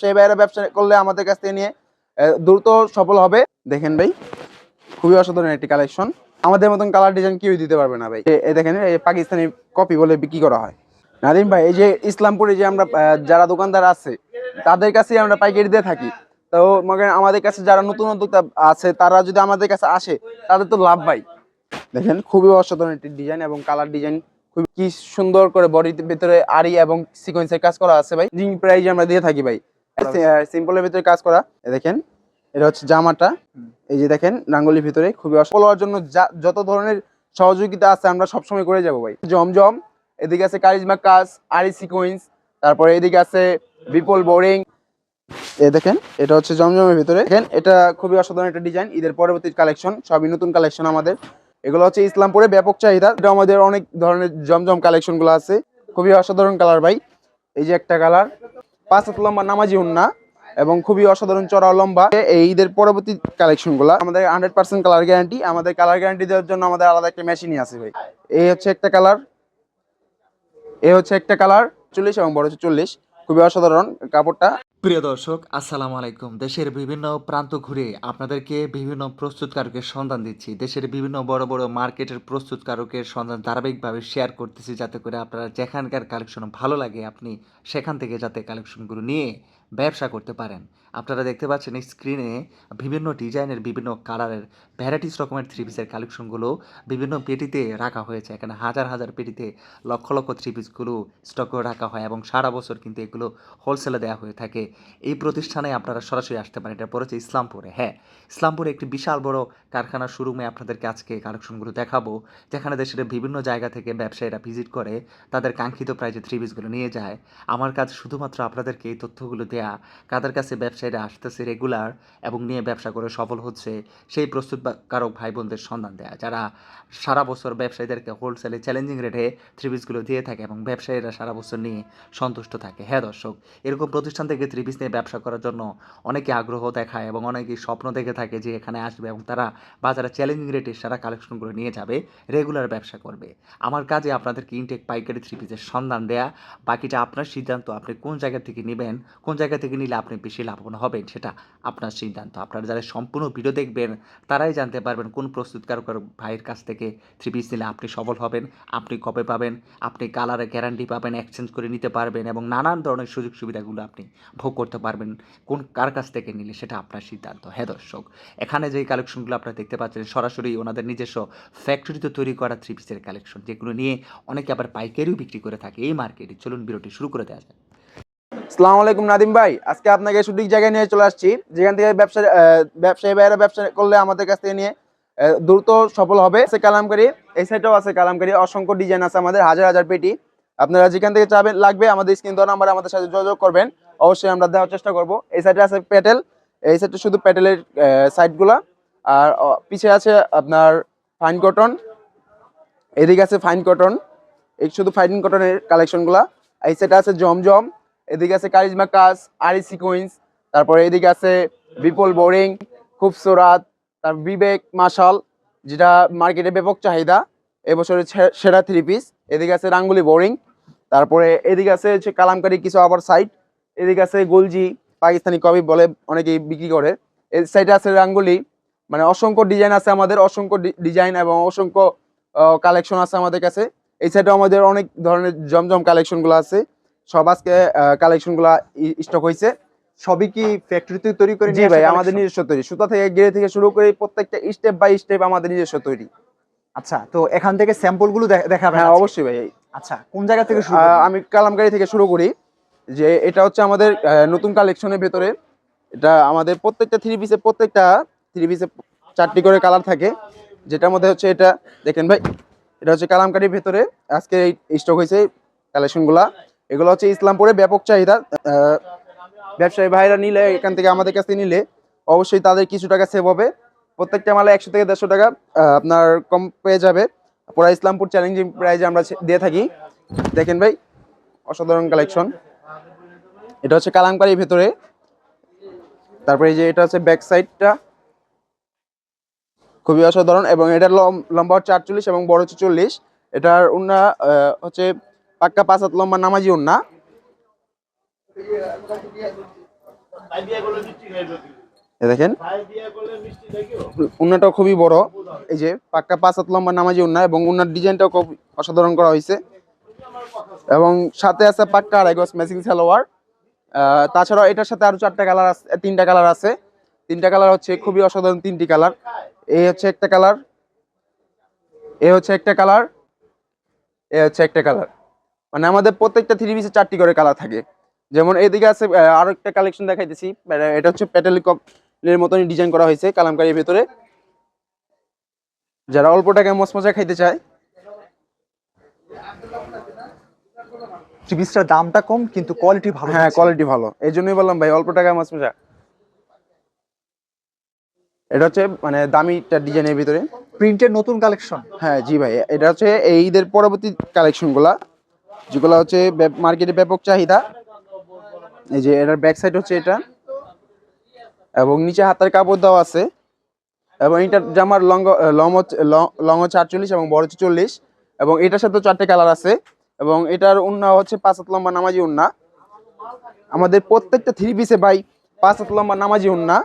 সেই বাইরে ব্যবসা করলে আমাদের কাছ থেকে নিয়ে দ্রুত সফল হবে। দেখেন ভাই, খুবই অসাধারণ একটি কালেকশন আমাদের মতন কালার ডিজাইন কেউ দিতে পারবে না ভাই। এ- দেখেন পাকিস্তানি কপি বলে বিক্রি করা হয়। নাদিম ভাই, এই যে ইসলামপুরে যে আমরা যারা দোকানদার আছে, তাদের কাছে আমরা পাইকারি দিয়ে থাকি। তো মনে আমাদের কাছে যারা নতুন উদ্যোক্তা আছে, তারা যদি আমাদের কাছে আসে, তাদের তো লাভ ভাই। দেখেন, খুবই অসাধারণ একটি ডিজাইন এবং কালার ডিজাইন খুব কি সুন্দর করে বডির ভিতরে আড়ি এবং সিকোয়েন্সের কাজ করা আছে ভাই। জিং প্রাইজ আমরা দিয়ে থাকি ভাই। সিম্পলের ভিতরে কাজ করা। এ দেখেন এটা হচ্ছে জামাটা। এই যে দেখেন রাঙ্গুলির ভিতরে খুবই অসফল জন্য যত ধরনের সহযোগিতা আছে আমরা সবসময় করে যাব ভাই। জমজম এদিকে আছে কারিজমা কাজ আরি সিকোয়েন্স তারপরে এদিকে আছে বিপুল বোরিং। এ দেখেন এটা হচ্ছে জমজমের ভিতরে। দেখেন এটা খুবই অসাধারণ একটা ডিজাইন ঈদের পরবর্তী কালেকশন সবই নতুন কালেকশন আমাদের। এগুলো হচ্ছে ইসলামপুরে ব্যাপক চাহিদা। এটা আমাদের অনেক ধরনের জমজম কালেকশনগুলো আছে। খুবই অসাধারণ কালার ভাই। এই যে একটা কালার পাঁচ হাত লম্বা নামাজি না এবং খুবই অসাধারণ চড়া লম্বা। এই ঈদের পরবর্তী কালেকশনগুলা আমাদের হান্ড্রেড পার্সেন্ট কালার গ্যারান্টি আমাদের কালার গ্যারান্টি দেওয়ার জন্য আমাদের আলাদা একটা মেশিনই আছে ভাই। এই হচ্ছে একটা কালার এই হচ্ছে একটা কালার চল্লিশ এবং বড় হচ্ছে চল্লিশ। খুবই অসাধারণ কাপড়টা। প্রিয় দর্শক, আসসালামু আলাইকুম। দেশের বিভিন্ন প্রান্ত ঘুরে আপনাদেরকে বিভিন্ন প্রস্তুতকারকের সন্ধান দিচ্ছি। দেশের বিভিন্ন বড় বড় মার্কেটের প্রস্তুতকারকের সন্ধান ধারাবাহিকভাবে শেয়ার করতেছি যাতে করে আপনারা যেখানকার কালেকশন ভালো লাগে, আপনি সেখান থেকে যাতে কালেকশনগুলো নিয়ে ব্যবসা করতে পারেন। আপনারা দেখতে পাচ্ছেন স্ক্রিনে বিভিন্ন ডিজাইনের বিভিন্ন কালারের ভ্যারাইটিস রকমের থ্রি পিসের কালেকশনগুলো বিভিন্ন পেটিতে রাখা হয়েছে। এখানে হাজার হাজার পেটিতে লক্ষ লক্ষ থ্রি পিসগুলো স্টক করে রাখা হয় এবং সারা বছর কিন্তু এগুলো হোলসেলে দেওয়া হয়ে থাকে। এই প্রতিষ্ঠানে আপনারা সরাসরি আসতে পারেন। এটা পড়েছে ইসলামপুরে। হ্যাঁ ইসলামপুরে একটি বিশাল বড় কারখানার শোরুমে আপনাদেরকে আজকে কালেকশনগুলো দেখাবো। যেখানে দেশের বিভিন্ন জায়গা থেকে ব্যবসায়ীরা ভিজিট করে তাদের কাঙ্ক্ষিত প্রাইজে থ্রি পিসগুলো নিয়ে যায়। আমার কাজ শুধুমাত্র আপনাদেরকে এই তথ্যগুলো দেয়া, কাদের কাছে ব্যবসায়ীরা আসতেছে রেগুলার এবং নিয়ে ব্যবসা করে সফল হচ্ছে, সেই প্রস্তুতকারক ভাই বোনদের সন্ধান দেয়া, যারা সারা বছর ব্যবসায়ীদেরকে হোলসেলে চ্যালেঞ্জিং রেটে থ্রি পিসগুলো দিয়ে থাকে এবং ব্যবসায়ীরা সারা বছর নিয়ে সন্তুষ্ট থাকে। হ্যাঁ দর্শক, এরকম প্রতিষ্ঠান থেকে থ্রি পিস নিয়ে ব্যবসা করার জন্য অনেকে আগ্রহ দেখায় এবং অনেকে স্বপ্ন দেখে থাকে যে এখানে আসবে এবং তারা বাজারে চ্যালেঞ্জিং রেটে সারা কালেকশনগুলো নিয়ে যাবে রেগুলার ব্যবসা করবে। আমার কাজে আপনাদেরকে ইনটেক পাইকারি থ্রি পিসের সন্ধান দেয়া, বাকিটা আপনার সিদ্ধান্ত, আপনি কোন জায়গা থেকে নেবেন, কোন জায়গা থেকে নিলে আপনি বেশি লাভবান হবেন সেটা আপনার সিদ্ধান্ত। আপনারা যারা সম্পূর্ণ ভিডিও দেখবেন, তারাই জানতে পারবেন কোন প্রস্তুতকারক ভাইয়ের কাছ থেকে থ্রি পিস নিলে আপনি সফল হবেন, আপনি কবে পাবেন, আপনি কালারে গ্যারান্টি পাবেন এক্সচেঞ্জ করে নিতে পারবেন এবং নানান ধরনের সুযোগ সুবিধাগুলো আপনি ভোগ করতে পারবেন, কোন কার কাছ থেকে নিলে সেটা আপনার সিদ্ধান্ত। হ্যাঁ দর্শক, এখানে যে কালেকশনগুলো আপনারা দেখতে পাচ্ছেন, সরাসরি ওনাদের নিজস্ব ফ্যাক্টরিতে তৈরি করা থ্রি পিসের কালেকশন যেগুলো নিয়ে অনেকে আবার পাইকারিও বিক্রি করে থাকে এই মার্কেটে চলুন বিরতি শুরু করে দেওয়া যায় আসসালামু আলাইকুম নাদিম ভাই। আজকে আপনাকে সঠিক জায়গায় নিয়ে চলে আসছি যেখান থেকে ব্যবসা ব্যবসায়ী ভাইয়েরা ব্যবসা করলে আমাদের কাছ থেকে নিয়ে দ্রুত সফল হবে। আছে কালামকারি এই সাইডেও আছে কালামকারি অসংখ্য ডিজাইন আছে আমাদের হাজার হাজার পেটি। আপনারা যেখান থেকে চাবেন লাগবে আমাদের স্ক্রিন দেওয়া নাম্বারে আমাদের সাথে যোগাযোগ করবেন। অবশ্যই আমরা দেওয়ার চেষ্টা করব। এই সাইডে আছে প্যাটেল এই সাইডে শুধু প্যাটেলের সাইডগুলা আর আহ, পিছে আছে আপনার ফাইন কটন এদিকে আছে ফাইন কটন এই শুধু ফাইন কটনের কালেকশনগুলা এই সাইডে আছে জমজম এদিকে আছে কারিজমা কাজ, আরি সিকোয়েন্স, তারপরে এদিকে আছে বিপুল বোরিং খুবসুরাত তার বিবেক মাশাল, যেটা মার্কেটে ব্যাপক চাহিদা এবছরের সেরা থ্রি পিস এদিকে আছে রাঙ্গুলি বোরিং, তারপরে এদিকে আছে হচ্ছে কালামকারি কিছু আবার সাইট এদিকে আছে গোলজি, পাকিস্তানি কবি বলে অনেকেই বিক্রি করে, এই সাইডে আছে রাঙ্গুলি মানে অসংখ্য ডিজাইন আছে আমাদের, অসংখ্য ডিজাইন এবং অসংখ্য কালেকশন আছে আমাদের কাছে, এই সাইডে আমাদের অনেক ধরনের জমজম কালেকশনগুলো আছে সব আজকে কালেকশনগুলো স্টক হয়েছে সবই কি ফ্যাক্টরিতে তৈরি করে জি নিয়ে ভাই আমাদের নিজস্ব তৈরি। সুতা থেকে গিরে থেকে শুরু করে প্রত্যেকটা স্টেপ বাই স্টেপ আমাদের নিজস্ব তৈরি। আচ্ছা তো এখান থেকে স্যাম্পলগুলো দেখাবেন হ্যাঁ অবশ্যই ভাই। আচ্ছা কোন জায়গা থেকে শুরু আমি কালামকারি থেকে শুরু করি। যে এটা হচ্ছে আমাদের নতুন কালেকশনের ভেতরে। এটা আমাদের প্রত্যেকটা থ্রি পিসে প্রত্যেকটা থ্রি পিসে চারটি করে কালার থাকে। যেটার মধ্যে হচ্ছে এটা দেখেন ভাই এটা হচ্ছে কালামকারির ভেতরে। আজকে এই স্টক হয়েছে কালেকশনগুলা এগুলো হচ্ছে ইসলামপুরে ব্যাপক চাহিদা। ব্যবসায়ী ভাইরা নিলে, এখান থেকে আমাদের কাছ নিলে, অবশ্যই তাদের কিছু টাকা সেভ হবে। প্রত্যেকটা মালে একশো থেকে দেড়শো টাকা আপনার কম পেয়ে যাবে। পুরা ইসলামপুর চ্যালেঞ্জিং প্রাইজে আমরা দিয়ে থাকি। দেখেন ভাই, অসাধারণ কালেকশন এটা হচ্ছে কালামকারির ভেতরে। তারপরে যে এটা হচ্ছে ব্যাক সাইডটা খুবই অসাধারণ এবং এটার লম- লম্বা হচ্ছে আটচল্লিশ এবং বড় হচ্ছে চল্লিশ। এটার উন্না হচ্ছে পাক্কা পাঁচ হাত লম্বা নামাজি এ দেখেন, উন্নাটাও খুবই বড়। এই যে, পাক্কা পাঁচ হাত লম্বা নামাজি উন্না এবং উন্নার ডিজাইনটাও খুব অসাধারণ করা হয়েছে। এবং সাথে আছে পাক্কা আড়াই গজ ম্যাচিং সালোয়ার। তাছাড়াও এটার সাথে আরও চারটা কালার আছে তিনটা কালার আছে। তিনটা কালার হচ্ছে খুবই অসাধারণ তিনটি কালার। এই হচ্ছে একটা কালার, এ হচ্ছে একটা কালার, এ হচ্ছে একটা কালার। মানে আমাদের প্রত্যেকটা থ্রি পিসে চারটি করে কালার থাকে। যেমন এদিকে আছে আরও একটা কালেকশন দেখাইতেছি। এটা হচ্ছে প্যাটেল কপের মতনই ডিজাইন করা হয়েছে কালামকারীর ভেতরে। যারা অল্প টাকায় মসমসা খাইতে চায়। থ্রি পিসটার দামটা কম কিন্তু কোয়ালিটি ভালো হ্যাঁ কোয়ালিটি ভালো। এই জন্যই বললাম ভাই অল্প টাকায় এটা হচ্ছে মানে দামিটা ডিজাইনের ভিতরে। প্রিন্টের নতুন কালেকশন হ্যাঁ জি ভাই এটা হচ্ছে এই ঈদের পরবর্তী কালেকশনগুলা যেগুলো হচ্ছে মার্কেটে ব্যাপক চাহিদা। এই যে এটার ব্যাক সাইড হচ্ছে এটা। এবং নিচে হাতের কাপড় দেওয়া আছে। এবং এটার জামার লং লং লং হচ্ছে আটচল্লিশ এবং বড় হচ্ছে চল্লিশ। এবং এটার সাথে চারটে কালার আছে। এবং এটার উন্না হচ্ছে পাঁচ হাত লম্বা নামাজি উন্না। আমাদের প্রত্যেকটা থ্রি পিসে ভাই পাঁচ হাত লম্বা নামাজি উন্না।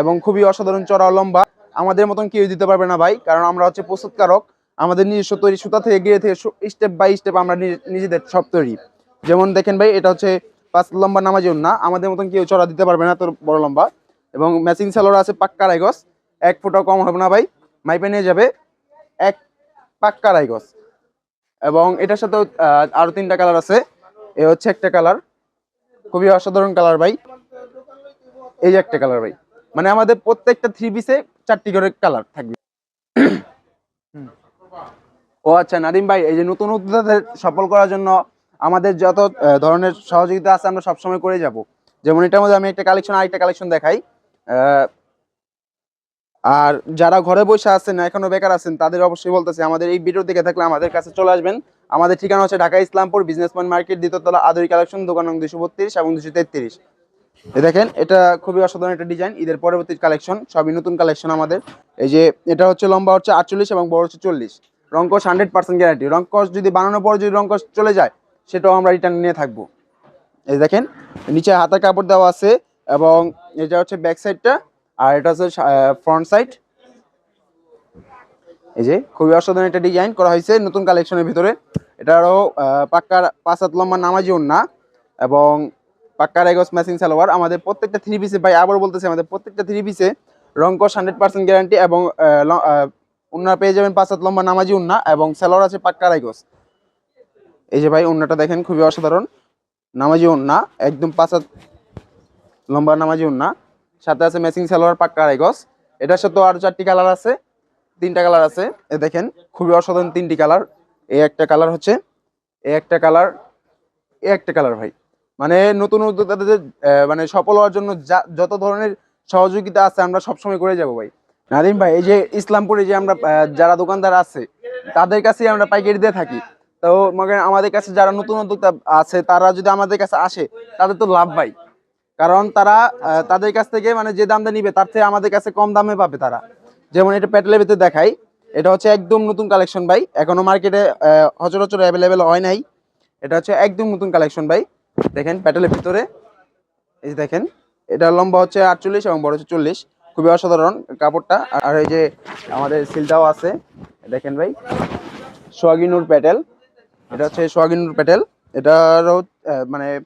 এবং খুবই অসাধারণ চড়া লম্বা। আমাদের মতন কেউ দিতে পারবে না ভাই, কারণ আমরা হচ্ছে প্রস্তুতকারক। আমাদের নিজস্ব তৈরি সুতা থেকে গিয়ে থেকে স্টেপ বাই স্টেপ আমরা নিজেদের সব তৈরি। যেমন দেখেন ভাই, এটা হচ্ছে পাঁচ লম্বা নামাজি না আমাদের মতন কেউ চড়া দিতে পারবে না তোর বড় লম্বা। এবং ম্যাচিং সালোয়ার আছে পাক্কা রাইগস এক ফুটাও কম হবে না ভাই, মাইপে নিয়ে যাবে এক পাক্কা রাইগস এবং এটার সাথে আরও তিনটা কালার আছে। এ হচ্ছে একটা কালার খুবই অসাধারণ কালার ভাই। এই একটা কালার ভাই। মানে আমাদের প্রত্যেকটা থ্রি পিসে চারটি করে কালার থাকবে। ও আচ্ছা নাদিম ভাই, এই যে নতুন উদ্যোক্তাদের সফল করার জন্য আমাদের যত ধরনের সহযোগিতা আছে, আমরা সবসময় করে যাব। যেমন এটার মধ্যে আমি একটা কালেকশন আরেকটা কালেকশন দেখাই। আর যারা ঘরে বসে আছেন, এখনও বেকার আছেন, তাদের অবশ্যই বলতেছি, আমাদের এই ভিডিও দিকে থাকলে আমাদের কাছে চলে আসবেন। আমাদের ঠিকানা হচ্ছে ঢাকা ইসলামপুর বিজনেসম্যান মার্কেট দ্বিতীয়তলা আদরি কালেকশন দোকান নং দুশো বত্রিশ এবং দুশো তেত্রিশ। দেখেন, এটা খুবই অসাধারণ একটা ডিজাইন ঈদের পরবর্তী কালেকশন সবই নতুন কালেকশন আমাদের। এই যে, এটা হচ্ছে লম্বা হচ্ছে আটচল্লিশ এবং বড় হচ্ছে চল্লিশ। রঙ্কশ হান্ড্রেড পার্সেন্ট গ্যারান্টি রঙ্কশ যদি বানানোর পর যদি রঙ্কশ চলে যায়, সেটাও আমরা রিটার্ন নিয়ে থাকব। এই দেখেন, নিচে হাতের কাপড় দেওয়া আছে এবং এটা হচ্ছে ব্যাক সাইডটা আর এটা হচ্ছে ফ্রন্ট সাইড এই যে, খুবই অসাধারণ একটা ডিজাইন করা হয়েছে নতুন কালেকশনের ভিতরে। এটারও পাক্কার পাঁচ হাত লম্বা নামাজি ওন্না এবং পাক্কার এগোস ম্যাচিং সালোয়ার। আমাদের প্রত্যেকটা থ্রি পিসে ভাই আবার বলতেছে, আমাদের প্রত্যেকটা থ্রি পিসে রঙ্কশ হান্ড্রেড পার্সেন্ট গ্যারান্টি এবং উন্না পেয়ে যাবেন পাঁচ হাত লম্বা নামাজি উন্না এবং সালোয়ার আছে পাক্কা এগোস এই যে ভাই, উন্নাটা দেখেন, খুবই অসাধারণ। নামাজি উন্না, একদম পাঁচ হাত লম্বা নামাজি উন্না। সাথে আছে ম্যাচিং সালোয়ার পাক্কা এগোস এটার সাথে আরও চারটি কালার আছে, তিনটা কালার আছে। এ দেখেন, খুবই অসাধারণ তিনটি কালার। এই একটা কালার হচ্ছে এই একটা কালার এই একটা কালার ভাই। মানে নতুন উদ্যোক্তাদের মানে সফল হওয়ার জন্য যত ধরনের সহযোগিতা আছে আমরা সবসময় করে যাব ভাই। নাদিম ভাই, এই যে ইসলামপুরে যে আমরা যারা দোকানদার আছে, তাদের কাছেই আমরা পাইকারি দিয়ে থাকি। তো মনে আমাদের কাছে যারা নতুন উদ্যোক্তা আছে, তারা যদি আমাদের কাছে আসে, তাদের তো লাভ ভাই। কারণ তারা তাদের কাছ থেকে মানে যে দামটা নিবে, তার থেকে আমাদের কাছে কম দামে পাবে তারা। যেমন এটা প্যাটেলের ভিতরে দেখাই, এটা হচ্ছে একদম নতুন কালেকশন ভাই। এখনও মার্কেটে হচরচর অ্যাভেলেবেল হয় নাই। এটা হচ্ছে একদম নতুন কালেকশন ভাই। দেখেন প্যাটেলের ভিতরে, এই দেখেন, এটা লম্বা হচ্ছে আটচল্লিশ এবং বড় হচ্ছে চল্লিশ। খুবই অসাধারণ কাপড়টা। আর- এই যে আমাদের সিলটাও আছে দেখেন ভাই। সোয়াগিনুর প্যাটেল। এটা হচ্ছে সোয়াগিনুর প্যাটেল। এটারও মানে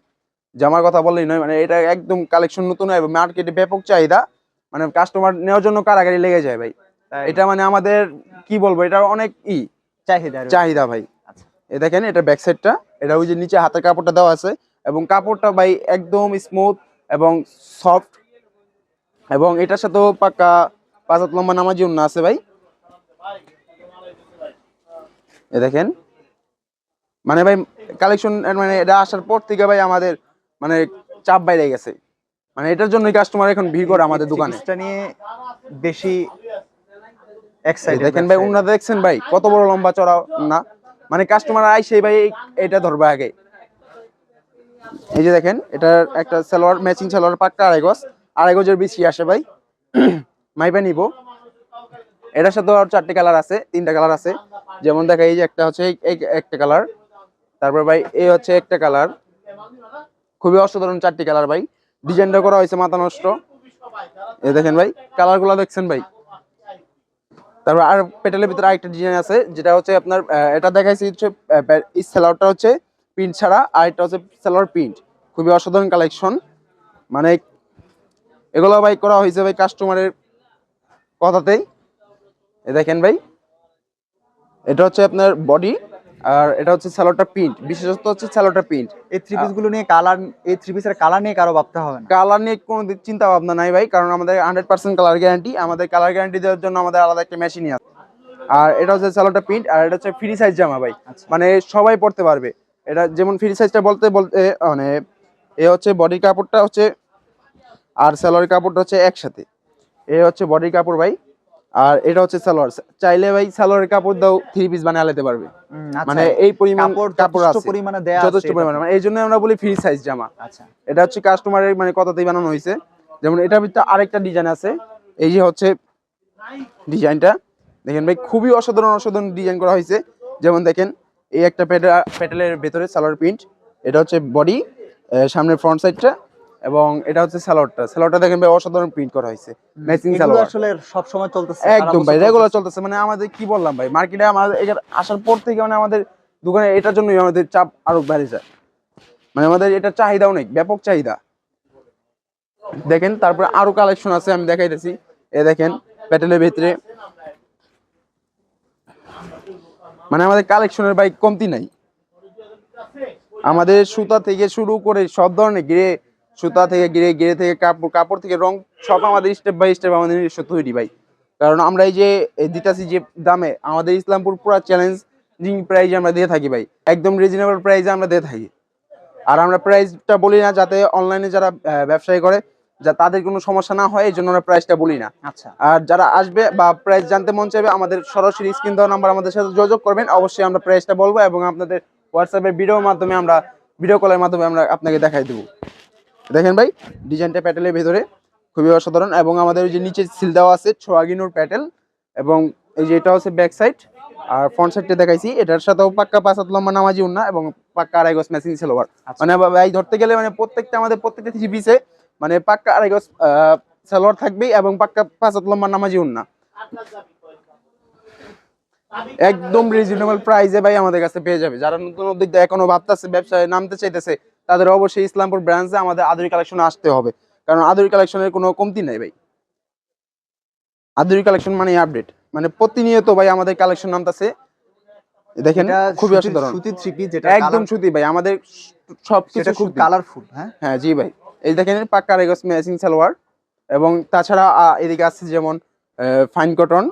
জামার কথা বললেই নয় মানে এটা একদম কালেকশন নতুন এবং মার্কেটে ব্যাপক চাহিদা। মানে কাস্টমার নেওয়ার জন্য কারাগারি লেগে যায় ভাই। এটা মানে আমাদের কি বলব এটা অনেক ই চাহিদা চাহিদা ভাই। আচ্ছা। এ দেখেন এটা ব্যাক সাইডটা এটা ওই যে নিচে হাতের কাপড়টা দেওয়া আছে। এবং কাপড়টা ভাই একদম স্মুথ এবং সফট এবং এটার সাথেও পাক্কা পাঁচ হাত লম্বা নামাজি উন্না আছে ভাই। এ দেখেন। মানে ভাই কালেকশন মানে এটা আসার পর থেকে ভাই আমাদের মানে চাপ বাইরে গেছে। মানে এটার জন্যই কাস্টমার এখন ভিড় করে আমাদের দোকানে। জিনিসটা নিয়ে বেশি এক্সাইটেড দেখেন ভাই উন্না দেখছেন ভাই কত বড় লম্বা চড়া না মানে কাস্টমার আইসে ভাই এটা ধরবে আগে। এই যে দেখেন এটার একটা সালোয়ার ম্যাচিং সালোয়ার পাক্কা আড়াই গজ। আড়াই গজের বেশি আসে ভাই। মাইপা নিব। এটার সাথে আর চারটে কালার আছে, তিনটা কালার আছে। যেমন দেখা এই যে একটা হচ্ছে একটা কালার তারপর ভাই এই হচ্ছে একটা কালার খুবই অসাধারণ চারটি কালার ভাই। ডিজাইনটা করা হয়েছে মাথা নষ্ট। এই দেখেন ভাই কালারগুলো দেখছেন ভাই? তারপর আর পেটেলের ভিতরে আরেকটা ডিজাইন আছে, যেটা হচ্ছে আপনার এটা দেখাইছি হচ্ছে সেলারটা হচ্ছে প্রিন্ট ছাড়া, আর এটা হচ্ছে সেলার প্রিন্ট খুবই অসাধারণ কালেকশন মানে এগুলো ভাই করা হয়েছে ভাই কাস্টমারের কথাতেই। এ দেখেন ভাই। এটা হচ্ছে আপনার বডি আর এটা হচ্ছে স্যালোটা প্রিন্ট বিশেষত হচ্ছে স্যালোটা প্রিন্ট এই থ্রি পিসগুলো নিয়ে কালার এই থ্রি পিসের কালার নিয়ে কারও ভাবতে হবে না। কালার নিয়ে কোনো চিন্তা ভাবনা নাই ভাই কারণ আমাদের হান্ড্রেড পার্সেন্ট কালার গ্যারান্টি আমাদের কালার গ্যারান্টি দেওয়ার জন্য আমাদের আলাদা একটা মেশিনই আছে। আর এটা হচ্ছে স্যালোটা প্রিন্ট আর এটা হচ্ছে ফ্রি সাইজ জামা ভাই। আচ্ছা। মানে সবাই পড়তে পারবে। এটা যেমন ফ্রি সাইজটা বলতে বলতে মানে এ হচ্ছে বডির কাপড়টা হচ্ছে আর স্যালোয়ার কাপড়টা হচ্ছে একসাথে। এ হচ্ছে বডির কাপড় ভাই আর এটা হচ্ছে সালোয়ার। চাইলে ভাই সালোয়ারের কাপড় দাও থ্রি পিস বানিয়ে আলাতে পারবে। আচ্ছা। মানে এই পরিমাণ কাপড় আছে। পরিমাণে দেয়া যথেষ্ট পরিমাণে। মানে এই জন্য আমরা বলি ফ্রি সাইজ জামা। আচ্ছা। এটা হচ্ছে কাস্টমারের মানে কথাতেই বানানো হয়েছে। যেমন এটার ভিতরে আরেকটা ডিজাইন আছে। এই যে হচ্ছে ডিজাইনটা দেখেন ভাই খুবই অসাধারণ অসাধারণ ডিজাইন করা হয়েছে। যেমন দেখেন এই একটা প্যাটেল প্যাটেলের ভেতরে সালোয়ার প্রিন্ট এটা হচ্ছে বডি সামনের ফ্রন্ট সাইডটা এবং এটা হচ্ছে সালোয়ারটা সালোয়ারটা দেখেন ভাই অসাধারণ প্রিন্ট করা হয়েছে। ম্যাচিং সালোয়ার। আসলে সব সময় চলতেছে একদম ভাই রেগুলার চলতেছে। মানে আমাদের কি বললাম ভাই মার্কেটে আমাদের এখানে আসার পর থেকে মানে আমাদের দোকানে এটার জন্যই আমাদের চাপ আরও বেড়ে যায়। মানে আমাদের এটা চাহিদা অনেক ব্যাপক চাহিদা। দেখেন তারপরে আরও কালেকশন আছে আমি দেখাইতেছি। এ দেখেন প্যাটেলের ভিতরে। মানে আমাদের কালেকশনের বাইক কমতি নাই। আমাদের সুতা থেকে শুরু করে সব ধরনের গিরে সুতা থেকে গিরে গিরে থেকে কাপড় কাপড় থেকে রং সব আমাদের স্টেপ বাই স্টেপ আমাদের নিজস্ব তৈরি ভাই। কারণ আমরা এই যে দিতাছি যে দামে আমাদের ইসলামপুর পুরো চ্যালেঞ্জিং প্রাইজ আমরা দিয়ে থাকি ভাই। একদম রিজনেবল প্রাইজে আমরা দিয়ে থাকি। আর আমরা প্রাইসটা বলি না যাতে অনলাইনে যারা ব্যবসায়ী করে যা তাদের কোনো সমস্যা না হয় এই জন্য আমরা প্রাইসটা বলি না। আচ্ছা। আর যারা আসবে বা প্রাইস জানতে মন চাইবে আমাদের সরাসরি স্ক্রিন দেওয়া নাম্বার আমাদের সাথে যোগাযোগ করবেন। অবশ্যই আমরা প্রাইসটা বলব এবং আপনাদের হোয়াটসঅ্যাপের ভিডিওর মাধ্যমে আমরা ভিডিও কলের মাধ্যমে আমরা আপনাকে দেখাই দেবো। দেখেন ভাই ডিজাইনটা প্যাটেলের ভেতরে খুবই অসাধারণ এবং আমাদের ওই যে নিচে সিল দেওয়া আছে ছোয়াগিনোর প্যাটেল এবং এই যে এটা হচ্ছে ব্যাক সাইড আর ফ্রন্ট সাইডটা দেখাইছি এটার সাথেও পাক্কা পাঁচ হাত লম্বা নামাজি উন্না এবং পাক্কা আড়াই গজ ম্যাচিং সেলোয়ার আচ্ছা। মানে ভাই ধরতে গেলে মানে প্রত্যেকটা আমাদের প্রত্যেকটা থ্রি পিসে মানে পাক্কা আড়াই গজ সালোয়ার থাকবেই এবং পাক্কা পাঁচ হাত লম্বা নামাজি উন্না একদম রিজনেবল প্রাইসে ভাই আমাদের কাছে পেয়ে যাবে। যারা নতুন উদ্যোক্তা এখনও ভাবতেছে ব্যবসায় নামতে চাইতেছে তাদের অবশ্যই ইসলামপুর ব্রাঞ্চে আমাদের আদুরি কালেকশনে আসতে হবে। কারণ আদুরি কালেকশনের কোনো কমতি নাই ভাই। আদুরি কালেকশন মানে আপডেট মানে প্রতিনিয়ত ভাই আমাদের কালেকশন নামতেছে। দেখেন খুবই অসাধারণ। সুতির থ্রি পিস যেটা একদম সুতি ভাই আমাদের সব কিছু খুব কালারফুল হ্যাঁ? হ্যাঁ জি ভাই। এই দেখেন পাক্কা রেগস ম্যাচিং সালোয়ার এবং তাছাড়া এদিকে আছে যেমন ফাইন কটন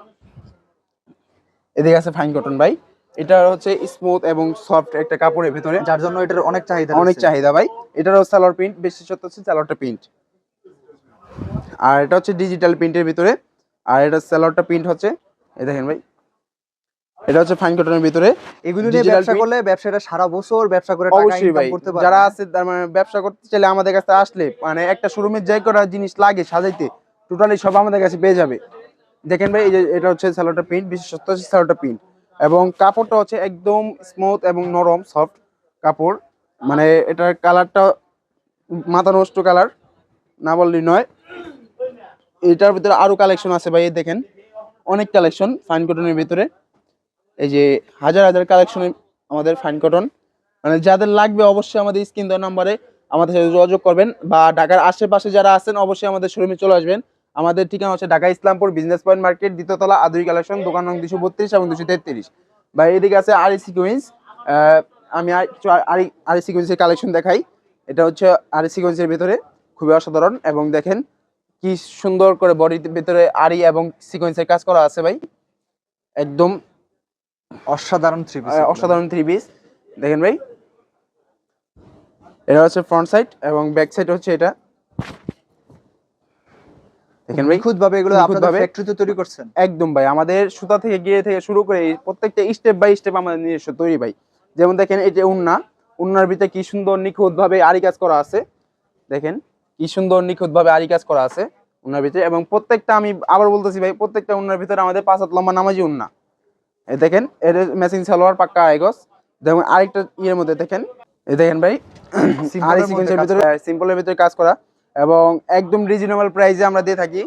এদিকে আছে ফাইন কটন ভাই। এটা হচ্ছে স্মুথ এবং সফট একটা কাপড়ের ভিতরে। যার জন্য এটার অনেক চাহিদা অনেক চাহিদা ভাই। এটারও সালোয়ার প্রিন্ট বিশেষত হচ্ছে সালোয়ারটা প্রিন্ট আর এটা হচ্ছে ডিজিটাল প্রিন্টের ভিতরে। আর এটা সালোয়ারটা প্রিন্ট হচ্ছে এই দেখেন ভাই। এটা হচ্ছে ফাইন কটনের ভিতরে। এগুলো নিয়ে ব্যবসা করলে ব্যবসাটা সারা বছর ব্যবসা করে টাকা ইনকাম করতে পারবে। যারা আছে তার মানে ব্যবসা করতে চাইলে আমাদের কাছে আসলে মানে একটা শোরুমে যাই করা জিনিস লাগে সাজাইতে টোটালি সব আমাদের কাছে পেয়ে যাবে। দেখেন ভাই এই যে এটা হচ্ছে স্যালোটা প্রিন্ট বিশেষত হচ্ছে স্যালোটা প্রিন্ট এবং কাপড়টা হচ্ছে একদম স্মুথ এবং নরম সফট কাপড়। মানে এটার কালারটা মাথা নষ্ট কালার না বললেই নয়। এটার ভিতরে আরও কালেকশন আছে ভাই দেখেন। অনেক কালেকশন ফাইন কটনের ভিতরে। এই যে হাজার হাজার কালেকশনে আমাদের ফাইন কটন মানে যাদের লাগবে অবশ্যই আমাদের স্ক্রিন দেওয়া নাম্বারে আমাদের সাথে যোগাযোগ করবেন বা ঢাকার আশেপাশে যারা আছেন, অবশ্যই আমাদের শোরুমে চলে আসবেন। আমাদের ঠিকানা হচ্ছে Dhaka Islampur business point market দ্বিতীয়তলা Aduri collection দোকান নং দুশো বত্রিশ এবং দুশো তেত্রিশ। বা এদিকে আছে আরি সিকুয়েন্স আমি আর একটু আরি আরি সিকুয়েন্সের কালেকশন দেখাই। এটা হচ্ছে আরি সিকুয়েন্সের ভিতরে খুবই অসাধারণ। এবং দেখেন কি সুন্দর করে বডির ভিতরে আরি এবং সিকুয়েন্সের কাজ করা আছে ভাই। একদম অসাধারণ থ্রি পিস অসাধারণ থ্রি পিস দেখেন ভাই। এটা হচ্ছে ফ্রন্ট সাইড এবং ব্যাক সাইড হচ্ছে এটা। দেখেন ভাই? ভাবে এগুলো আপনাদের ফ্যাক্টরিতে তৈরি করছেন। একদম ভাই আমাদের সুতা থেকে গিয়ে থেকে শুরু করে প্রত্যেকটা স্টেপ বাই স্টেপ আমাদের নিজস্ব তৈরি ভাই। যেমন দেখেন এই যে উন্না উন্নার ভিতরে কি সুন্দর নিখুঁত ভাবে আরি কাজ করা আছে। দেখেন কি সুন্দর নিখুঁত ভাবে আরি কাজ করা আছে উন্নার ভিতরে এবং প্রত্যেকটা আমি আবার বলতেছি ভাই প্রত্যেকটা উন্নার ভিতরে আমাদের পাঁচ হাত লম্বা নামাজি উন্না। এই দেখেন এর মেশিন সালোয়ার পাক্কা আইগস। দেখুন আরেকটা ইয়ের মধ্যে দেখেন এই দেখেন ভাই আরি সিম্পলের ভিতরে কাজ করা। এবং একদম রিজনেবল প্রাইসে আমরা দিয়ে থাকি।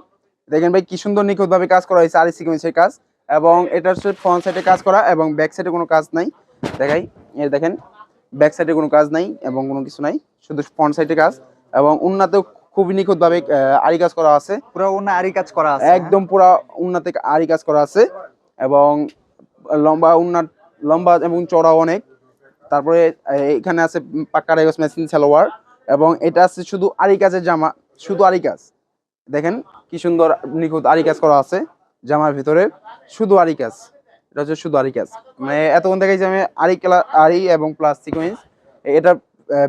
দেখেন ভাই কি সুন্দর নিখুঁতভাবে কাজ করা হয়েছে আর সিকোয়েন্সের কাজ এবং এটা হচ্ছে ফ্রন্ট সাইডে কাজ করা এবং ব্যাক সাইডে কোনো কাজ নাই। দেখাই এই দেখেন ব্যাক সাইডে কোনো কাজ নাই এবং কোনো কিছু নাই শুধু ফ্রন্ট সাইডে কাজ এবং উন্নাতেও খুবই নিখুঁতভাবে আরি কাজ করা আছে। পুরো অন্য আরি কাজ করা আছে? একদম পুরা উন্নতে আরি কাজ করা আছে এবং লম্বা উন্নাত লম্বা এবং চড়া অনেক। তারপরে এখানে আছে পাক্কা রেগস মেশিন সালোয়ার এবং এটা আছে শুধু আরি কাজের জামা, শুধু আরি কাজ দেখেন কি সুন্দর নিখুঁত আরি কাজ করা আছে জামার ভিতরে, শুধু আরি কাজ এটা হচ্ছে শুধু আরি কাজ মানে এতক্ষণ দেখাইছি আমি আরি কালার আরি এবং প্লাস সিকোয়েন্স এটা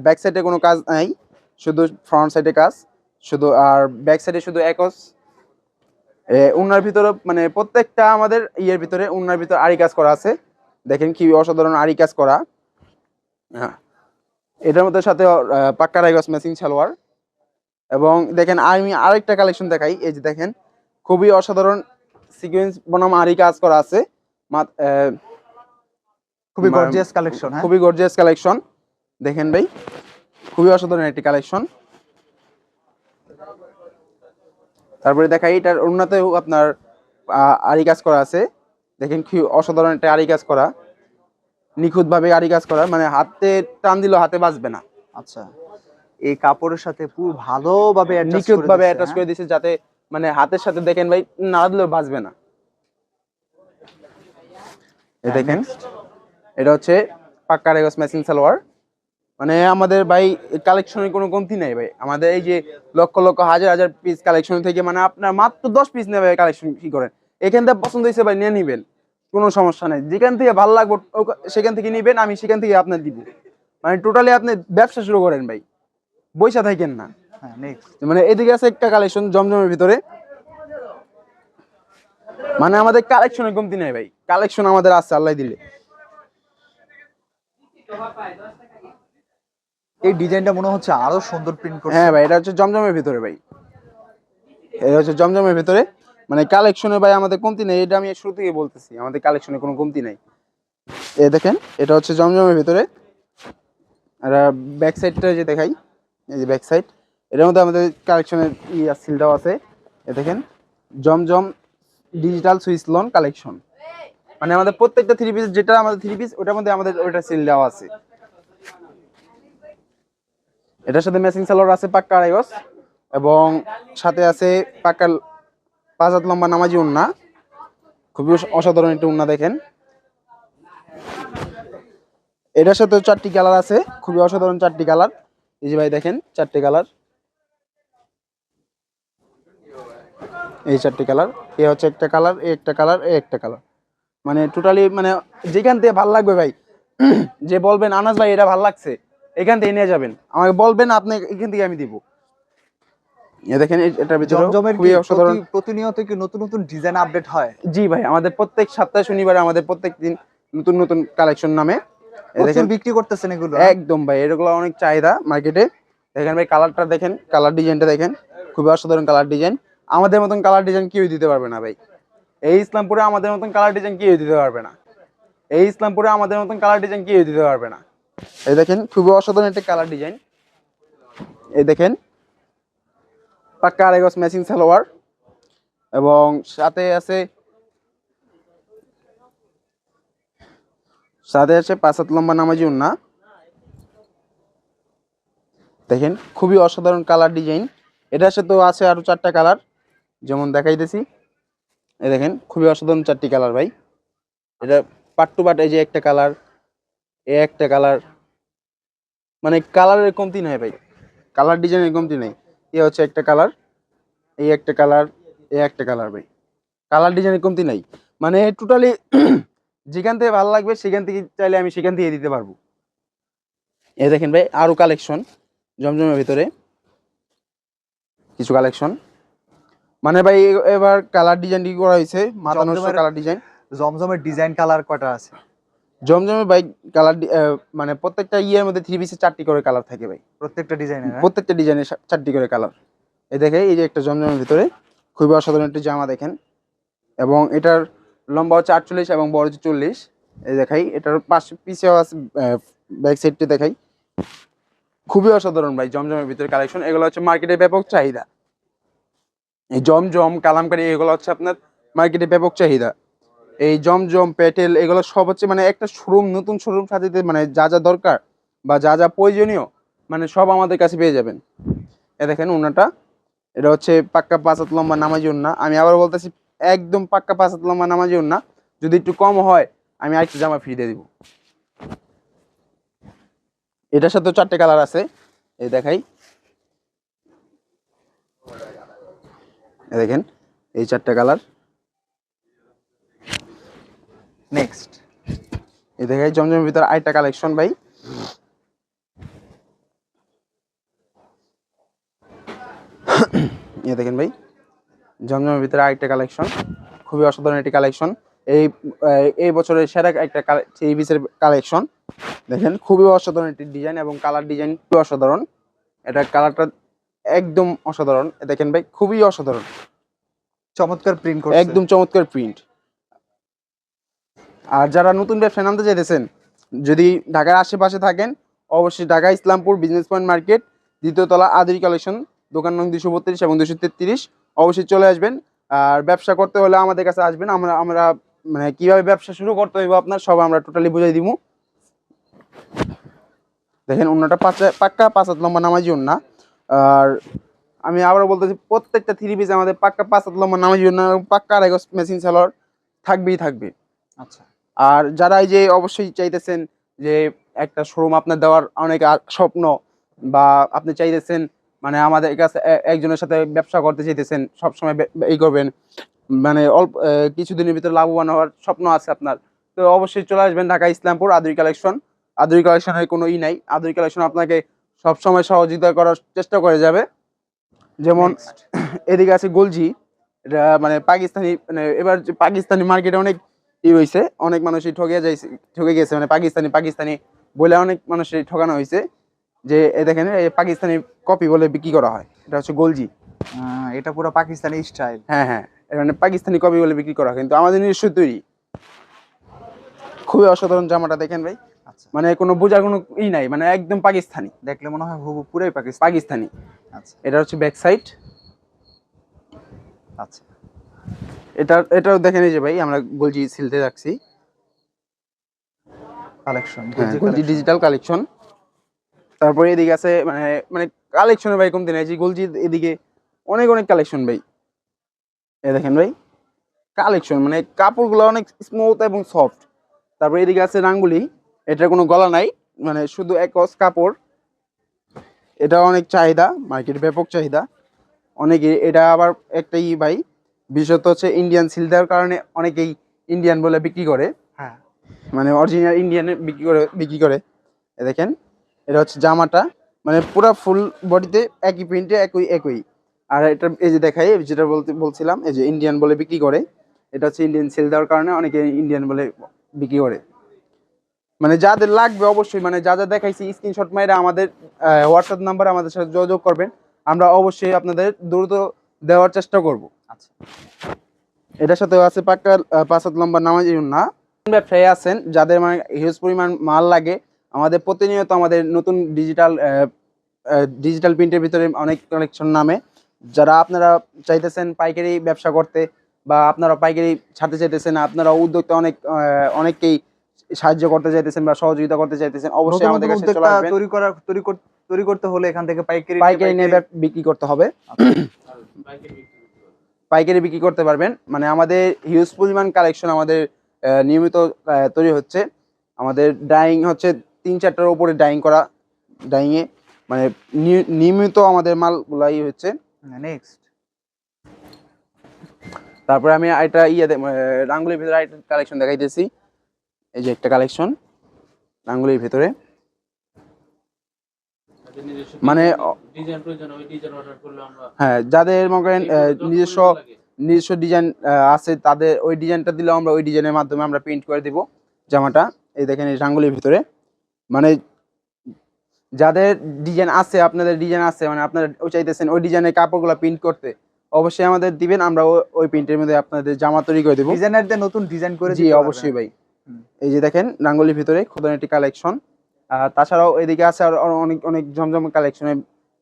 ব্যাক সাইডে কোনো কাজ নাই, শুধু ফ্রন্ট সাইডে কাজ, শুধু আর ব্যাক সাইডে শুধু একস উনার ভিতরে মানে প্রত্যেকটা আমাদের ইয়ের ভিতরে উন্নার ভিতরে আরি কাজ করা আছে। দেখেন কি অসাধারণ আরি কাজ করা। হ্যাঁ। এটার মধ্যে সাথে পাক্কা রাইগস ম্যাচিং সালোয়ার। এবং দেখেন আমি আরেকটা কালেকশন দেখাই। এই যে দেখেন খুবই অসাধারণ সিকোয়েন্স বনাম আরি কাজ করা আছে। খুবই গর্জিয়াস কালেকশন হ্যাঁ? খুবই গর্জিয়াস কালেকশন দেখেন ভাই খুবই অসাধারণ একটি কালেকশন তারপরে দেখাই এটার অন্যতেও আপনার আরি কাজ করা আছে। দেখেন কি অসাধারণ একটা আরি কাজ করা। নিখুঁত ভাবে আরি কাজ করা মানে হাতে টান দিলেও হাতে বাঁচবে না। আচ্ছা। এই কাপড়ের সাথে পুরো ভালোভাবে adjust নিখুঁত ভাবে অ্যাটাচ? করে দিয়েছে যাতে মানে হাতের সাথে দেখেন ভাই না দিলেও বাঁচবে না। এই দেখেন এটা হচ্ছে পাক্কা রেগস মেশিন সালোয়ার। মানে আমাদের ভাই কালেকশনের কোনো কমতি নাই ভাই। আমাদের এই যে লক্ষ লক্ষ হাজার হাজার পিস কালেকশন থেকে মানে আপনার মাত্র দশ পিস নেবে কালেকশন কি করেন? এখান থেকে পছন্দ হয়েছে ভাই নিয়ে নিবেন। কোনো সমস্যা নেই। যেখান থেকে ভালো লাগবে সেখান থেকে নিবেন আমি সেখান থেকে আপনার দিব। মানে টোটালি আপনি ব্যবসা শুরু করেন ভাই। বৈশা থাকেন না। হ্যাঁ মানে এদিকে আছে একটা কালেকশন জমজমের ভিতরে। মানে আমাদের কালেকশনের কমতি নেই ভাই। কালেকশন আমাদের আছে আল্লাহ দিলে। এই ডিজাইনটা মনে হচ্ছে আরও সুন্দর প্রিন্ট করছে। হ্যাঁ ভাই এটা হচ্ছে জমজমের ভিতরে ভাই। এটা হচ্ছে জমজমের ভিতরে। মানে কালেকশনে ভাই আমাদের কমতি নেই, এটা আমি শুরু থেকে বলতেছি, আমাদের কালেকশনে কোনো কমতি নেই। এ দেখেন, এটা হচ্ছে জমজমের ভিতরে। আর ব্যাক সাইডটা যে দেখাই, এই যে ব্যাক সাইড এটার মধ্যে আমাদের কালেকশনের ইয়া সিলটাও আছে। এ দেখেন, জমজম ডিজিটাল সুইচ লোন কালেকশন মানে আমাদের প্রত্যেকটা থ্রি পিস যেটা আমাদের থ্রি পিস ওটার মধ্যে আমাদের ওইটা সিল দেওয়া আছে। এটার সাথে ম্যাচিং সালোয়ার আছে পাক্কা আড়াইগজ এবং সাথে আছে পাক্কা পাঁচ হাত লম্বা নামাজি উন্না। খুবই অসাধারণ একটা উন্না দেখেন। এটার সাথে চারটি কালার আছে, খুবই অসাধারণ চারটি কালার। এই যে ভাই দেখেন, চারটি কালার। এই চারটি কালার, এ হচ্ছে একটা কালার, এ একটা কালার, এ একটা কালার। মানে টোটালি মানে যেখান থেকে ভালো লাগবে ভাই, যে বলবেন আনাজ ভাই, এটা ভালো লাগছে, এখান থেকে নিয়ে যাবেন। আমাকে বলবেন, আপনি এখান থেকে আমি দিব। দেখেন এটার ভিতরে খুবই অসাধারণ। প্রতিনিয়ত কি নতুন নতুন ডিজাইন আপডেট হয়? জি ভাই আমাদের প্রত্যেক সপ্তাহে শনিবারে আমাদের প্রত্যেক দিন নতুন নতুন কালেকশন নামে। দেখেন বিক্রি করতেছেন এগুলো একদম ভাই এগুলো অনেক চাহিদা মার্কেটে দেখেন ভাই কালারটা দেখেন কালার ডিজাইনটা দেখেন খুবই অসাধারণ কালার ডিজাইন আমাদের মতন কালার ডিজাইন কেউ দিতে পারবে না ভাই। এই ইসলামপুরে আমাদের মতন কালার ডিজাইন কেউ দিতে পারবে না। এই ইসলামপুরে আমাদের মতন কালার ডিজাইন কেউ দিতে পারবে না। এই দেখেন খুবই অসাধারণ একটা কালার ডিজাইন এই দেখেন পাক্কা আড়াইগজ ম্যাচিং সালোয়ার। এবং সাথে আছে সাথে আছে পাঁচ হাত লম্বা নামাজি উন্না। দেখেন, খুবই অসাধারণ কালার ডিজাইন। এটার সাথে আছে আরও চারটা কালার, যেমন দেখাইতেছি। এ দেখেন, খুবই অসাধারণ চারটি কালার ভাই। এটা পাট টু পাট এই যে একটা কালার, এ একটা কালার। মানে কালারের কমতি নাই ভাই। কালার ডিজাইনের কমতি নেই। এ হচ্ছে একটা কালার এই একটা কালার এ একটা কালার ভাই। কালার ডিজাইনের কমতি নাই। মানে টোটালি যেখান থেকে ভালো লাগবে সেখান থেকে চাইলে আমি সেখান থেকে দিতে পারব। এ দেখেন ভাই আরও কালেকশন জমজমের ভিতরে। কিছু কালেকশন মানে ভাই এবার কালার ডিজাইন কি করা হয়েছে? মাথা কালার ডিজাইন জমজমের ডিজাইন কালার কটা আছে? জমজমে ভাই কালার মানে প্রত্যেকটা ইয়ের মধ্যে থ্রি পিসে চারটি করে কালার থাকে ভাই। প্রত্যেকটা ডিজাইনের প্রত্যেকটা ডিজাইনের চারটি করে কালার এই দেখে এই যে একটা জমজমের ভিতরে খুবই অসাধারণ একটি জামা দেখেন। এবং এটার লম্বা হচ্ছে আটচল্লিশ এবং বড় হচ্ছে চল্লিশ। এই দেখাই এটার পাশে পিছেও আছে ব্যাক সাইডটি দেখাই। খুবই অসাধারণ ভাই জমজমের ভিতরে কালেকশন এগুলো হচ্ছে মার্কেটে ব্যাপক চাহিদা। এই জমজম কালামকারি এগুলো হচ্ছে আপনার মার্কেটে ব্যাপক চাহিদা। এই জমজম, পেটেল এগুলো সব হচ্ছে মানে একটা শোরুম নতুন শোরুম সাজাতে মানে যা যা দরকার বা যা যা প্রয়োজনীয় মানে সব আমাদের কাছে পেয়ে যাবেন। এ দেখেন ওনাটা, এটা হচ্ছে পাক্কা পাঁচ হাত লম্বা নামাজি ওন্না আমি আবার বলতেছি, একদম পাক্কা পাঁচ হাত লম্বা নামাজি ওন্না যদি একটু কম হয়, আমি আরেকটু জামা ফ্রি দিয়ে দিব। এটার সাথে চারটে কালার আছে। এই দেখাই। দেখেন, এই চারটে কালার নেক্সট এই দেখাই জমজমের ভিতরে আরেকটা কালেকশন ভাই। এই দেখেন ভাই। জমজমের ভিতরে আরেকটা কালেকশন খুবই অসাধারণ একটি কালেকশন এই এই বছরের সেরা একটা থ্রি পিসের কালেকশন দেখেন খুবই অসাধারণ একটি ডিজাইন এবং কালার ডিজাইন খুবই অসাধারণ। এটা কালারটা একদম অসাধারণ। এ দেখেন ভাই খুবই অসাধারণ। চমৎকার প্রিন্ট একদম চমৎকার প্রিন্ট আর যারা নতুন ব্যবসায় নামতে চাইতেছেন, যদি ঢাকার আশেপাশে থাকেন, অবশ্যই Dhaka Islampur business point market দ্বিতীয় তলা আদির কালেকশন দোকান নং দুশো বত্রিশ এবং দুশো তেত্রিশ। অবশ্যই চলে আসবেন। আর ব্যবসা করতে হলে আমাদের কাছে আসবেন। আমরা আমরা মানে কীভাবে ব্যবসা শুরু করতে হইব আপনার, সব আমরা টোটালি বুঝাই দিব দেখেন, অন্যটা পাঁচ পাক্কা পাঁচ হাত লম্বা নামাজি অন্য আর আমি আবারও বলতেছি, প্রত্যেকটা থ্রি পিস আমাদের পাক্কা পাঁচ হাত লম্বা নামাজি অন্য পাক্কা আড়াইগজ মেশিন সেলর থাকবেই থাকবে। আচ্ছা। আর যারা এই যে অবশ্যই চাইতেছেন যে একটা শোরুম আপনার দেওয়ার অনেক স্বপ্ন বা আপনি চাইতেছেন মানে আমাদের কাছে একজনের সাথে ব্যবসা করতে চাইতেছেন সবসময় এই করবেন। মানে অল্প কিছুদিনের ভিতরে লাভবান হওয়ার স্বপ্ন আছে আপনার। তো অবশ্যই চলে আসবেন ঢাকা ইসলামপুর আদুরি কালেকশন আদুরি কালেকশনের কোনো ই নাই। আদুরি কালেকশন আপনাকে সবসময় সহযোগিতা করার চেষ্টা করে যাবে। যেমন এদিকে আছে গোলজি এটা মানে পাকিস্তানি মানে এবার যে পাকিস্তানি মার্কেটে অনেক ই হয়েছে অনেক মানুষই ঠকে যাইছে ঠকে গেছে মানে পাকিস্তানি পাকিস্তানি বলে অনেক মানুষের ঠকানো হয়েছে যে এ দেখেন এই পাকিস্তানি কপি বলে বিক্রি করা হয় এটা হচ্ছে গোলজি। এটা পুরো পাকিস্তানি স্টাইল। হ্যাঁ হ্যাঁ এটা মানে পাকিস্তানি কপি বলে বিক্রি করা হয় কিন্তু আমাদের নিজস্ব তৈরি। খুবই অসাধারণ জামাটা দেখেন ভাই। আচ্ছা। মানে কোনো বোঝার কোনো ই নাই মানে একদম পাকিস্তানি। দেখলে মনে হয় হুবু পুরাই পাকিস্তান। পাকিস্তানি। আচ্ছা। এটা হচ্ছে ব্যাক সাইড আচ্ছা। এটা এটাও দেখেন এই যে ভাই আমরা গোলজি সিলতে রাখছি। কালেকশন গোলজি ডিজিটাল কালেকশন তারপরে এদিকে আছে মানে মানে কালেকশনের ভাই কমতি নাই গোলজি এদিকে অনেক অনেক কালেকশন ভাই। এ দেখেন ভাই কালেকশন মানে কাপড়গুলো অনেক স্মুথ এবং সফট তারপরে এদিকে আছে রাঙ্গুলি এটার কোনো গলা নাই মানে শুধু এক গজ কাপড়। এটা অনেক চাহিদা মার্কেট ব্যাপক চাহিদা। অনেকে এটা আবার একটাই ভাই বিশেষত হচ্ছে ইন্ডিয়ান সিল দেওয়ার কারণে অনেকেই ইন্ডিয়ান বলে বিক্রি করে। হ্যাঁ। মানে অরিজিনাল ইন্ডিয়ান বিক্রি করে বিক্রি করে। এ দেখেন এটা হচ্ছে জামাটা। মানে পুরো ফুল বডিতে একই প্রিন্টে একই একই। আর এটা এই যে দেখাই যেটা বলতে বলছিলাম এই যে ইন্ডিয়ান বলে বিক্রি করে এটা হচ্ছে ইন্ডিয়ান সেল দেওয়ার কারণে অনেকে ইন্ডিয়ান বলে বিক্রি করে। মানে যাদের লাগবে অবশ্যই মানে যা যা দেখাইছি স্ক্রিনশট মাইরা আমাদের হোয়াটসঅ্যাপ নাম্বার আমাদের সাথে যোগাযোগ করবেন। আমরা অবশ্যই আপনাদের দ্রুত দেওয়ার চেষ্টা করব। আচ্ছা। এটার সাথে আছে পাক্কা পাঁচ হাত লম্বা নামাজি না। ব্যবসায়ী আছেন যাদের মানে হিউজ পরিমাণ মাল লাগে আমাদের প্রতিনিয়ত আমাদের নতুন ডিজিটাল ডিজিটাল প্রিন্টের ভিতরে অনেক কালেকশন নামে। যারা আপনারা চাইতেছেন পাইকারি ব্যবসা করতে বা আপনারা পাইকারি ছাড়তে চাইতেছেন আপনারা উদ্যোক্তা অনেক আহ, অনেককেই সাহায্য করতে চাইতেছেন বা সহযোগিতা করতে চাইতেছেন অবশ্যই আমাদের কাছে চলে আসবেন। তৈরি করা তৈরি কর- তৈরি করতে হলে এখান থেকে পাইকারি পাইকারি নিয়ে বিক্রি করতে হবে। পাইকারি বিক্রি করতে পারবেন। মানে আমাদের হিউজ পরিমাণ কালেকশন আমাদের নিয়মিত তৈরি হচ্ছে। আমাদের ডাইং হচ্ছে তিন চারটার উপরে ডাইং করা ডাইংয়ে মানে নিয়মিত আমাদের মালগুলাই হচ্ছে। নেক্সট তারপরে আমি একটা ইয়ে রাঙ্গুলির ভিতরে কালেকশন দেখাইতেছি। এই যে একটা কালেকশন রাঙ্গুলির ভিতরে মানে অ- ডিজাইন প্রয়োজন ওই ডিজাইন অর্ডার করলে আমরা হ্যাঁ যাদের মনে করেন নিজস্ব নিজস্ব ডিজাইন আছে তাদের ওই ডিজাইনটা দিলেও আমরা ওই ডিজাইনের মাধ্যমে আমরা প্রিন্ট করে দিব জামাটা। এই দেখেন এই রাঙ্গুলির ভিতরে। মানে যাদের ডিজাইন আছে আপনাদের ডিজাইন আছে মানে আপনারা ওই চাইতেছেন ওই ডিজাইনের কাপড়গুলো প্রিন্ট করতে অবশ্যই আমাদের দিবেন আমরা ওই প্রিন্টের মধ্যে আপনাদের জামা তৈরি করে দেবো। ডিজাইনারদের নতুন ডিজাইন করে জি অবশ্যই ভাই। এই যে দেখেন রাঙ্গুলির ভিতরে খুদন একটি কালেকশন তাছাড়াও এদিকে আছে আর অনেক অনেক জমজম কালেকশনে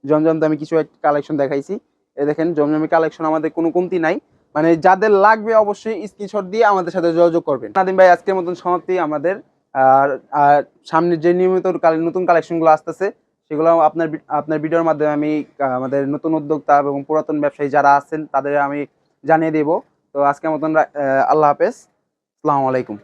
জমজম আমি কিছু কালেকশন দেখাইছি। এ দেখেন জমজমের কালেকশন আমাদের কোনো কমতি নাই। মানে যাদের লাগবে অবশ্যই স্ক্রিনশট দিয়ে আমাদের সাথে যোগাযোগ করবেন। নাদিম ভাই, আজকের মতন সমাপ্তি। আমাদের, আর আর সামনে যে নিয়মিত নতুন কালেকশনগুলো আসতেছে, সেগুলো আপনার আপনার ভিডিওর মাধ্যমে আমি আমাদের নতুন উদ্যোক্তা এবং পুরাতন ব্যবসায়ী যারা আছেন, তাদের আমি জানিয়ে দেব। তো আজকের মতন আল্লাহ হাফেজ। আসসালামু আলাইকুম।